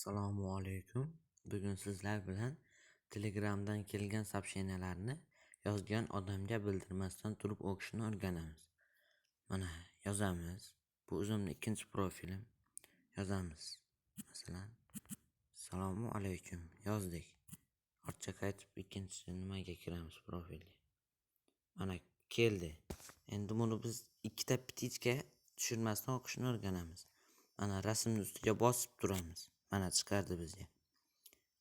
Assalomu alaykum. Bugun sizlar bilan Telegramdan kelgan сообщенияларni yozgan odamga bildirmasdan turib o'qishni o'rganamiz. Mana yozamiz. Bu o'zimni ikkinchi profilim. Yozamiz. Masalan, Assalomu alaykum yozdik. Ortga qaytib ikkinchi nimaga kiramiz profilga. Mana keldi. Endi buni biz ikkita ptichka tushirmasdan o'qishni o'rganamiz. Mana rasmni ustiga bosib turamiz. Mana chiqardi bizga.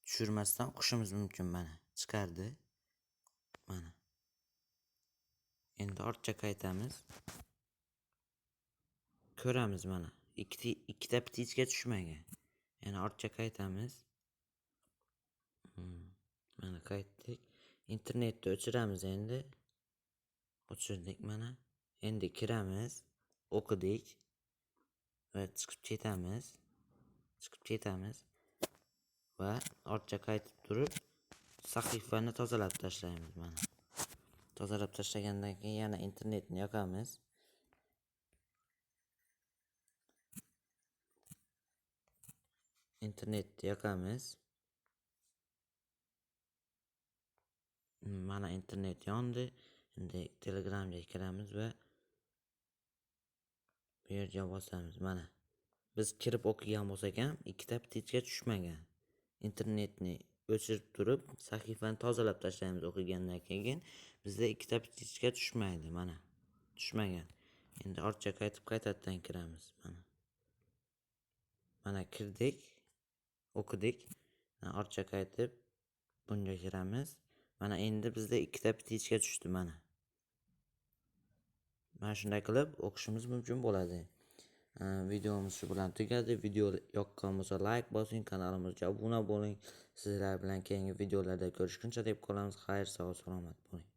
Tushirmasdan o'qishimiz mumkin mana. Chiqardi. Mana. Endi ortga qaytamiz. Ko'ramiz mana. Ikkita ikkita ptichka tushmagan. Yana ortga qaytamiz. Hmm, Mana qaytdik. Internetni o'chiramiz endi. O'chirdik mana. Endi kiramiz. O'qidik. Va chiqib ketamiz. Chiqib ketamiz. Va ortga qaytib turib sahifani tozalab tashlaymiz mana. Tozalab tashlagandan keyin yana internetni yoqamiz. Internetni yoqamiz. Mana internet yondi. Endi Telegramga kiramiz va bu yerga bosamiz mana. Biz kirib o'qigan bo'lsak ham ikkita ptichka tushmagan. Internetni o'chirib turib sahifani tozalab tashlaymiz o'qigandan keyin bizda ikkita ptichka tushmaydi mana. Tushmagan. Endi ortga qaytib qaytadan kiramiz mana. Mana kirdik. O'qidik. Ortga qaytib bunga kiramiz. Mana endi bizda ikkita ptichka tushdi mana. Mana shunday qilib o'qishimiz mumkin bo'ladi. Videomiz shu bilan tugadi. Video yoqqan bo'lsa like bosing, kanalimizga obuna bo'ling. Sizlar bilan keyingi videolarda ko'rishguncha deb qolamiz. Xayr, sog' salomat bo'ling.